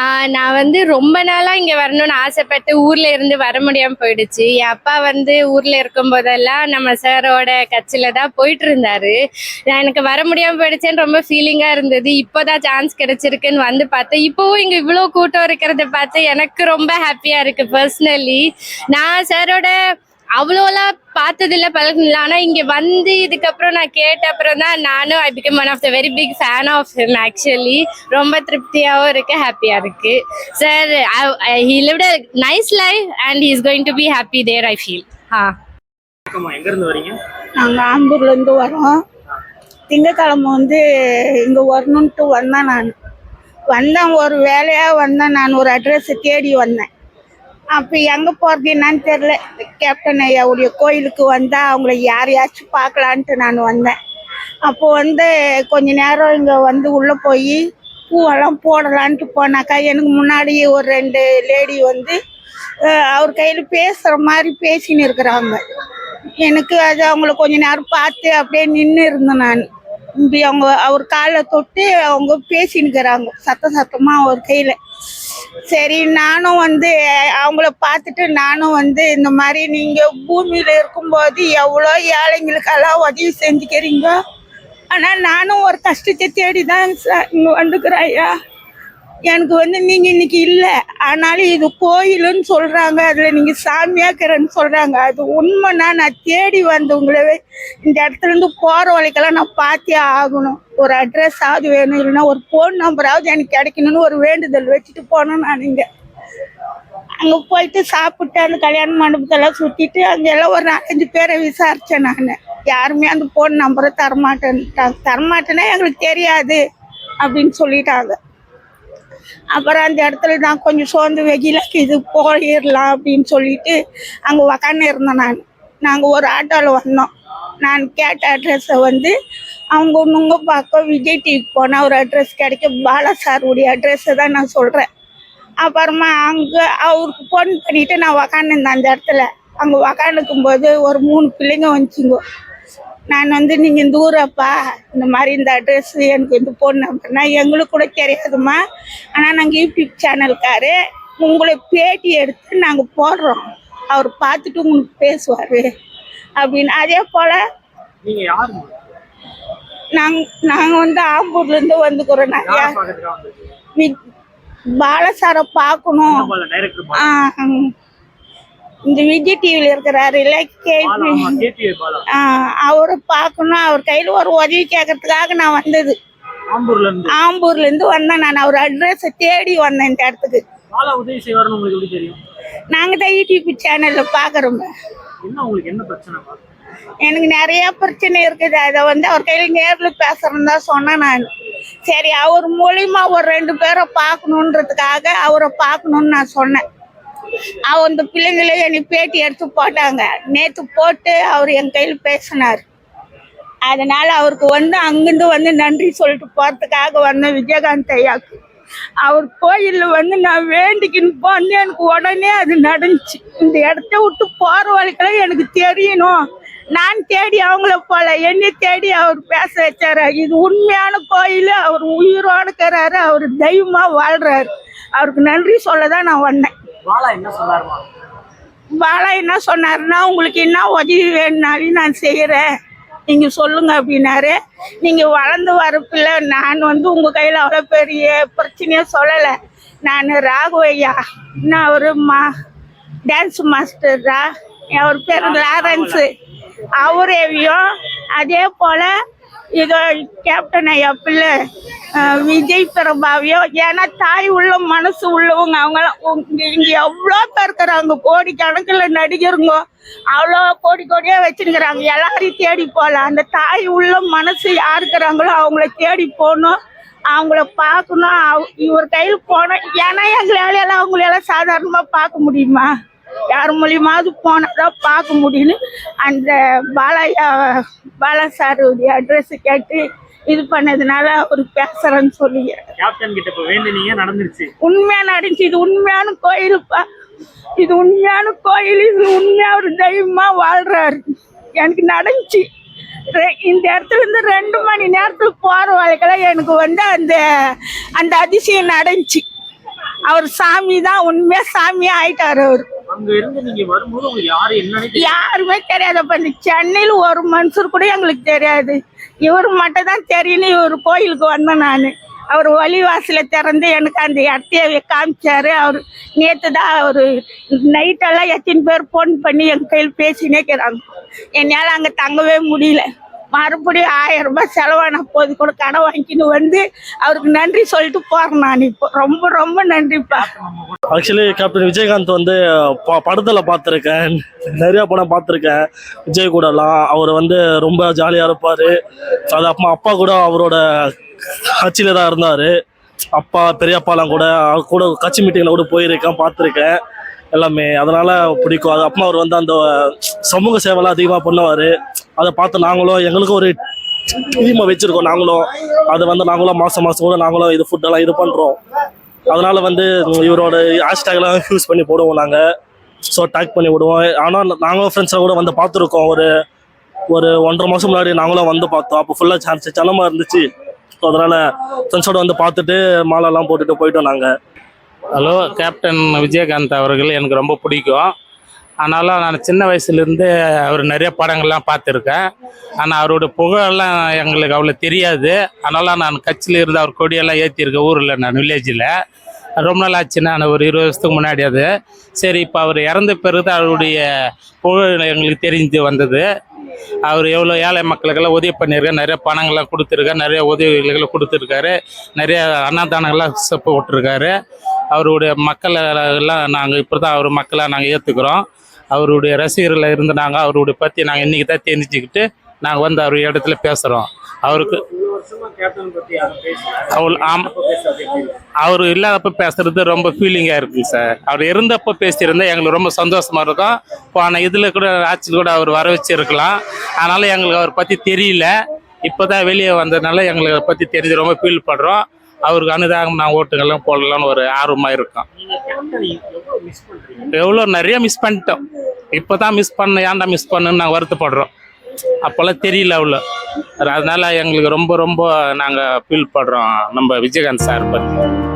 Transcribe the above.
ஆஹ் நான் வந்து ரொம்ப நாளா இங்கே வரணும்னு ஆசைப்பட்டு ஊர்ல இருந்து வர முடியாமல் போயிடுச்சு. என் அப்பா வந்து ஊரில் இருக்கும் போதெல்லாம் நம்ம சாரோட கட்சியில் தான் போயிட்டு இருந்தாரு. நான் எனக்கு வர முடியாமல் போயிடுச்சேன்னு ரொம்ப ஃபீலிங்காக இருந்தது. இப்போ தான் சான்ஸ் கிடைச்சிருக்குன்னு வந்து பார்த்தேன். இப்போவும் இங்கே இவ்வளோ கூட்டம் இருக்கிறத பார்த்து எனக்கு ரொம்ப ஹாப்பியாக இருக்கு பர்சனலி நான் சாரோட அவ்வளோலாம் பார்த்ததில்ல பழகினல ஆனால் இங்கே வந்து இதுக்கப்புறம் நான் கேட்ட அப்புறம் தான் நானும் I become one of the very big fan of him actually ரொம்ப திருப்தியாகவும் இருக்கு ஹாப்பியாக இருக்கு. Sir he lived a nice life and he is going to be happy there I feel ah. வணக்கம்மா எங்க இருந்து வரீங்க? நாங்கள் ஆம்பூர்லேருந்து வரோம். திங்கக்கிழமை வந்து இங்கே வரணுன்ட்டு வந்தேன் நான். வந்தேன் ஒரு வேலையாக வந்தேன் நான் ஒரு அட்ரஸை தேடி வந்தேன். அப்போ எங்கே போகிறது என்னன்னு தெரில கேப்டன் ஐயாவுடைய கோயிலுக்கு வந்தால் அவங்கள யாரையாச்சும் பார்க்கலான்ட்டு நான் வந்தேன். அப்போ வந்து கொஞ்ச நேரம் இங்கே வந்து உள்ளே போய் பூவெல்லாம் போடலான்ட்டு போனாக்கா எனக்கு முன்னாடி ஒரு ரெண்டு லேடி வந்து அவர் கையில் பேசுகிற மாதிரி பேசின்னு இருக்கிறாங்க. எனக்கு அது அவங்கள கொஞ்ச நேரம் பார்த்து அப்படியே நின்று இருந்தேன் நான். இப்படி அவங்க அவர் காலை தொட்டு அவங்க பேசினுக்கிறாங்க சத்தம் சத்தமாக அவர் கையில். சரி நானும் வந்து அவங்கள பார்த்துட்டு நானும் வந்து இந்த மாதிரி நீங்க பூமியில இருக்கும்போது எவ்வளோ ஏழைங்களுக்கெல்லாம் உதவி செஞ்சுக்கிறீங்க? ஆனா நானும் ஒரு கஷ்டத்தை தேடி தான் சார் இங்க வந்துக்கிறேன் ஐயா. எனக்கு வந்து நீங்க இன்னைக்கு இல்ல. ஆனாலும் இது கோயிலுன்னு சொல்றாங்க. அதுல நீங்க சாமியாக்கிறேன்னு சொல்றாங்க. அது உண்மைனா நான் தேடி வந்து உங்களவே இந்த இடத்துல இருந்து போற வழிக்கெல்லாம் நான் பார்த்தே ஆகணும். ஒரு அட்ரஸ் ஆகுது வேணும். இல்லைன்னா ஒரு ஃபோன் நம்பராவது எனக்கு கிடைக்கணும்னு ஒரு வேண்டுதல் வச்சுட்டு போனோம் நான் இங்க. அங்க போயிட்டு சாப்பிட்டு அந்த கல்யாண மண்டபத்தெல்லாம் சுத்திட்டு அங்கெல்லாம் ஒரு நாலஞ்சு பேரை விசாரிச்சேன் நான். யாருமே அந்த ஃபோன் நம்பரை தரமாட்டேன்ட்டாங்க. தரமாட்டேன்னா எங்களுக்கு தெரியாது அப்படின்னு சொல்லிட்டாங்க. அப்புறம் அந்த இடத்துல நான் கொஞ்சம் சோர்ந்து வெயில இது போயிடலாம் அப்படின்னு சொல்லிட்டு அங்கே உக்காந்து இருந்தேன் நான். நாங்கள் ஒரு ஆட்டோவில் வந்தோம். நான் கேட்ட அட்ரஸை வந்து அவங்க ஒன்றுங்க பார்க்க விஜய் டிவிக்கு போனால் ஒரு அட்ரஸ் கிடைக்கும் பாலா சாருடைய அட்ரஸை தான் நான் சொல்கிறேன் அப்புறமா அங்கே அவருக்கு ஃபோன் பண்ணிவிட்டு நான் உக்காந்துருந்தேன் அந்த இடத்துல. அங்கே உக்காந்துக்கும் போது ஒரு மூணு பிள்ளைங்க வந்துச்சுங்க. நான் வந்து நீங்கள் இந்த ஊரப்பா இந்த மாதிரி இந்த அட்ரஸ் எனக்கு இந்த ஃபோன் நம்பர்னா எங்களுக்கு கூட தெரியாதும்மா. ஆனால் நாங்கள் யூடியூப் சேனல்காரு உங்களை பேட்டி எடுத்து நாங்கள் போடுறோம். அவர் பார்த்துட்டு உங்களுக்கு பேசுவார். அப்படின்னு அதே போல் நீங்க யாருமா நாங்கள் நாங்கள் வந்து ஆம்பூர்லேருந்து வந்துக்கிறோம் யாரை நாங்கள் வந்திருக்கீங்க? பாலசாரை பார்க்கணும். ஆ. இந்த விஜய் டிவியில் இருக்கிறாரு இல்லை கேபி அவரை பார்க்கணும் அவர் கையில் ஒரு உதவி கேட்கறதுக்காக நான் வந்தது. ஆம்பூர்ல இருந்து வந்தேன் நான் அவர் அட்ரஸை தேடி வந்தேன் இந்த இடத்துக்கு. நாங்கள் தான் யூடியூப் சேனலில் பிரச்சனைமா எனக்கு நிறைய பிரச்சனை இருக்குது. அதை வந்து அவர் கையில் நேரில் பேசுறேன்னு தான் சொன்னேன் நான். சரி அவர் மூலியமா ஒரு ரெண்டு பேரை பார்க்கணுன்றதுக்காக அவரை பார்க்கணுன்னு நான் சொன்னேன். அந்த பிள்ளைங்களே என்னை பேட்டி எடுத்து போட்டாங்க. நேற்று போட்டு அவர் என் கையில் பேசினார். அதனால அவருக்கு வந்து அங்கிருந்து வந்து நன்றி சொல்லிட்டு போறதுக்காக வந்தேன் விஜயகாந்த் ஐயாக்கு. அவர் கோயில்ல வந்து நான் வேண்டிக்கின்னு போனேன். எனக்கு உடனே அது நடந்துச்சு. இந்த இடத்த விட்டு போற வழிக்கெல்லாம் எனக்கு தெரியணும். நான் தேடி அவங்கள போல என்னை தேடி அவர் பேச வச்சாரு. இது உண்மையான கோயில். அவர் உயிரோட இருக்கிறாரு. அவர் தெய்வமா வாழ்றாரு. அவருக்கு நன்றி சொல்ல தான் நான் வந்தேன். பாலா என்ன சொன்னாருமா? பாலா என்ன சொன்னாருன்னா உங்களுக்கு என்ன உதவி வேணுனாலும் நான் செய்கிறேன் நீங்கள் சொல்லுங்க அப்படின்னாரு. நீங்கள் வளர்ந்து வரப்பில்ல நான் வந்து உங்கள் கையில் அவ்வளோ பெரிய பிரச்சனையே சொல்லலை. நான் ராகவையா இன்னும் அவர் மா டான்ஸ் மாஸ்டரா அவர் பேர் லாரன்ஸு அவரையும் அதே போல் இதோ கேப்டன் ஐயா பிள்ளை விஜய் பிரபாவியோ ஏன்னா தாய் உள்ள மனசு உள்ளவங்க அவங்களாம் இங்க இங்க எவ்வளோ பேர் இருக்கிறாங்க? கோடி கணக்கில் நடிகருங்க அவ்வளோ கோடி கோடியா வச்சிருக்கிறாங்க. எல்லாரையும் தேடி போகலாம் அந்த தாய் உள்ள மனசு யார் இருக்கிறாங்களோ அவங்கள தேடி போகணும். அவங்கள பார்க்கணும். அவ- இவர் கையில் போனோம் ஏன்னா எங்களால எல்லாம் அவங்களெல்லாம் சாதாரணமாக பார்க்க முடியுமா? யார் மூலியமாவது போனால் பார்க்க முடியும்னு அந்த பாலையா பாலா சாருடைய அட்ரஸ் கேட்டு இது பண்ணதுனால அவர் பேசுறேன்னு சொல்லி கேப்டன் கிட்ட இப்ப வேண்டினீங்க நடந்துருச்சு. உண்மையா நடந்துச்சு. இது உண்மையான கோயிலுப்பா. இது உண்மையான கோயில். இது உண்மையா ஒரு தெய்வமா வாழ்றாரு. எனக்கு நடந்துச்சு. இந்த இடத்துல இருந்து ரெண்டு மணி நேரத்துக்கு போற வரைக்கெல்லாம் எனக்கு வந்து அந்த அந்த அதிசயம் நடந்துச்சு. அவர் சாமி தான் உண்மையா சாமியா ஆயிட்டாரு அவர். அங்க இருந்து நீங்க வரும்போது உங்களுக்கு யாரு என்னன்னு யாருமே தெரியாதப்ப இந்த சென்னையில் ஒரு மனுஷர் கூட எங்களுக்கு தெரியாது. இவர் மட்டும் தான் தெரியும்னு இவர் கோயிலுக்கு வந்தேன் நான். அவர் வழிவாசல திறந்து எனக்கு அந்த இடத்தைய காமிச்சாரு. அவர் நேற்று தான் அவர் நைட்டெல்லாம் எத்தனை பேர் ஃபோன் பண்ணி என் கையில் பேசினே இருக்கிறாங்க. என்னால் அங்கே தங்கவே முடியல. மறுபடியும் ஆயிரம் ரூபாய் செலவான போது கூட கடை வாங்கின்னு வந்து அவருக்கு நன்றி சொல்லிட்டு போறேன் நான். இப்போ ரொம்ப ரொம்ப நன்றிப்பா ஆக்சுவலி கேப்டன் விஜயகாந்த் வந்து ப- படத்துல பார்த்துருக்கேன். நிறைய படம் பார்த்துருக்கேன். விஜய் கூடலாம். அவர் வந்து ரொம்ப ஜாலியாக இருப்பார். அது அம்மா அப்பா கூட அவரோட கட்சியில தான் இருந்தார். அப்பா பெரியப்பாலாம் கூட அவர் கூட கட்சி மீட்டிங்கில் கூட போயிருக்கேன் பார்த்துருக்கேன். எல்லாமே. அதனால பிடிக்கும். அது அப்பா அவர் வந்து அந்த சமூக சேவைலாம் அதிகமாக பண்ணுவார். அதை பார்த்து நாங்களும் எங்களுக்கும் ஒரு டீமை வச்சுருக்கோம் நாங்களும். அதை வந்து நாங்களும் மாதம் மாதம் கூட நாங்களும் இது ஃபுட்டெல்லாம் இது பண்ணுறோம் அதனால் வந்து இவரோட ஹேஷ்டேக்லாம் யூஸ் பண்ணி போடுவோம் நாங்கள் ஸோ டேக் பண்ணி விடுவோம். ஆனால் நாங்களும் ஃப்ரெண்ட்ஸில் கூட வந்து பார்த்துருக்கோம். ஒரு ஒரு ஒன்றரை மாதம் முன்னாடி நாங்களும் வந்து பார்த்தோம். அப்போ ஃபுல்லாக சான்ஸ் சனமாக இருந்துச்சு. ஸோ அதனால் ஃப்ரெண்ட்ஸோட வந்து பார்த்துட்டு மாலைலாம் போட்டுட்டு போயிட்டோம் நாங்கள் ஹலோ கேப்டன் விஜயகாந்த் அவர்கள் எனக்கு ரொம்ப பிடிக்கும். அதனால் நான் சின்ன வயசுலேருந்து அவர் நிறைய படங்கள்லாம் பார்த்துருக்கேன். ஆனால் அவரோட புகழெல்லாம் எங்களுக்கு அவ்வளோ தெரியாது. அதனால் நான் கட்சியில் இருந்து அவர் கொடியெல்லாம் ஏற்றிருக்கேன் ஊரில் நான் வில்லேஜில். ரொம்ப நாள் ஆச்சு நான் ஒரு இருபது வருஷத்துக்கு முன்னாடி அது. சரி இப்போ அவர் இறந்த பிறகு அவருடைய புகழ் எங்களுக்கு தெரிஞ்சு வந்தது. அவர் எவ்வளோ ஏழை மக்களுக்கெல்லாம் உதவி பண்ணியிருக்காரு நிறைய பணங்கள்லாம் கொடுத்துருக்காரு நிறைய உதவிகளை கொடுத்துருக்காரு நிறைய அன்னதானங்கள்லாம் செப்பு விட்டுருக்காரு அவருடைய மக்களை எல்லாம் நாங்கள் இப்போ தான் அவர் மக்களை நாங்கள் ஏற்றுக்கிறோம் அவருடைய ரசிகர்கள் இருந்து நாங்கள் அவருடைய பற்றி நாங்கள் இன்றைக்கி தான் தெரிஞ்சுக்கிட்டு நாங்கள் வந்து அவர் இடத்துல பேசுகிறோம் அவருக்கு அவள் ஆம் அவர் இல்லாதப்ப பேசுறது ரொம்ப ஃபீலிங்காக இருக்குங்க சார். அவர் இருந்தப்போ பேசியிருந்தா எங்களுக்கு ரொம்ப சந்தோஷமாக இருக்கும். போன இதில் கூட ஆட்சியில் கூட அவர் வர வச்சிருக்கலாம். அதனால் எங்களுக்கு அவரை பற்றி தெரியல. இப்போ தான் வெளியே வந்ததுனால எங்களை பற்றி தெரிஞ்சு ரொம்ப ஃபீல் பண்ணுறோம் அவருக்கு அனுதாகம் நான் ஓட்டுங்கள்லாம் போடலாம்னு ஒரு ஆர்வமாக இருக்கோம். எவ்வளோ நிறைய மிஸ் பண்ணிட்டோம். இப்போ தான் மிஸ் பண்ண ஏன்டா மிஸ் பண்ணுன்னு நாங்கள் வருத்தப்படுறோம். அப்போல்லாம் தெரியல அவ்வளோ. அதனால எங்களுக்கு ரொம்ப ரொம்ப நாங்கள் ஃபீல் பண்ணுறோம் நம்ம விஜயகாந்த் சார் பற்றி